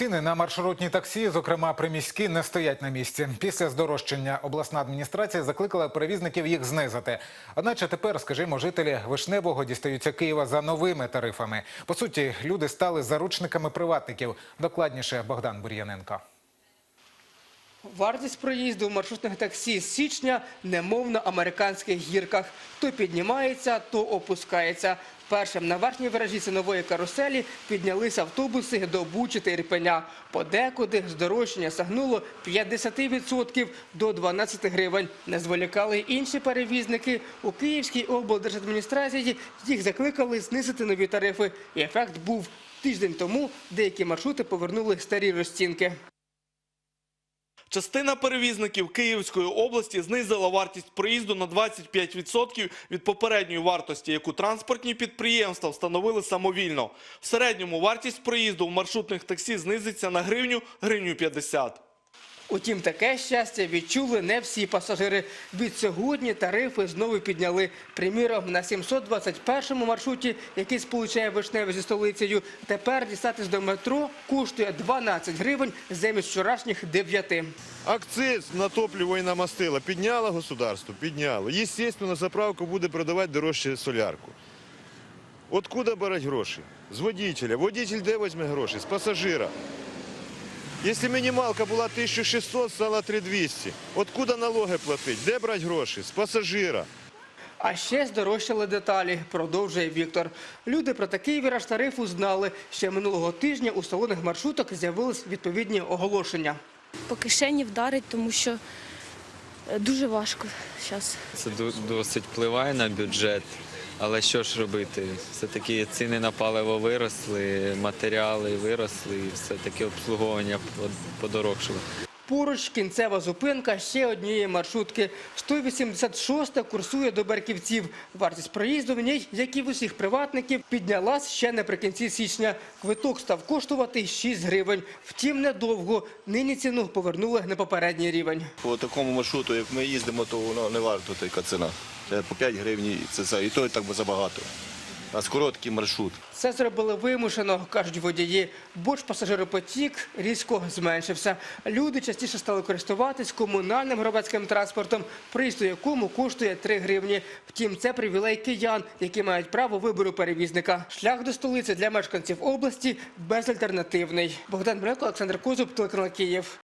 Ціни на маршрутні таксі, зокрема приміські, не стоять на місці. Після здорожчання обласна адміністрація закликала перевізників їх знизити. Одначе тепер, скажімо, жителі Вишневого дістаються Києва за новими тарифами. По суті, люди стали заручниками приватників. Докладніше Богдан Бур'яненко. Вартість проїзду в маршрутних таксі з січня немов на американських гірках. То піднімається, то опускається. Першим на верхній виражі цінової каруселі піднялися автобуси до Бучі та Ірпеня. Подекуди здорожчання сагнуло 50% до 12 гривень. Не зволікали й інші перевізники. У Київській облдержадміністрації їх закликали знизити нові тарифи. І ефект був тиждень тому. Деякі маршрути повернули старі розцінки. Частина перевізників Київської області знизила вартість проїзду на 25% від попередньої вартості, яку транспортні підприємства встановили самовільно. В середньому вартість проїзду в маршрутних таксі знизиться на гривню, гривню 50. Утім, таке щастя відчули не всі пасажири. Від сьогодні тарифи знову підняли. Приміром, на 721 маршруті, який сполучає Вишневе зі столицею, тепер дістатись до метро коштує 12 гривень замість вчорашніх 9. Акциз на топливо і на мастила підняло государство? Підняло. Естественно, на заправку буде продавати дорожче солярку. Откуда брати гроші? З водителя. Водитель де візьме гроші? З пасажира. Якщо мінімалка була 1600, стала 3200. Откуда налоги платити? Де брати гроші? З пасажира. А ще здорожчали деталі, продовжує Віктор. Люди про такий віраж тарифу знали. Ще минулого тижня у салонах маршруток з'явились відповідні оголошення. по кишені вдарить, тому що е, дуже важко зараз. Це досить впливає на бюджет. Але що ж робити? Все-таки ціни на паливо виросли, матеріали виросли, і все-таки обслуговування под- подорожчало. Поруч кінцева зупинка ще однієї маршрутки. 186 курсує до Берківців. Вартість проїзду в ній, як і в усіх приватників, піднялась ще наприкінці січня. Квиток став коштувати 6 гривень. Втім, недовго. Нині ціну повернули на попередній рівень. По такому маршруту, як ми їздимо, то воно не варто така ціна. Це по 5 гривень, це, і то так би забагато. У нас короткий маршрут. Це зробили вимушено, кажуть водії, бо пасажиропотік різко зменшився. Люди частіше стали користуватись комунальним громадським транспортом, проїзд у якому коштує 3 гривні. Втім, це привілей киян, які мають право вибору перевізника. Шлях до столиці для мешканців області безальтернативний. Богдан Мряко, Олександр Козуб, телеканал Київ.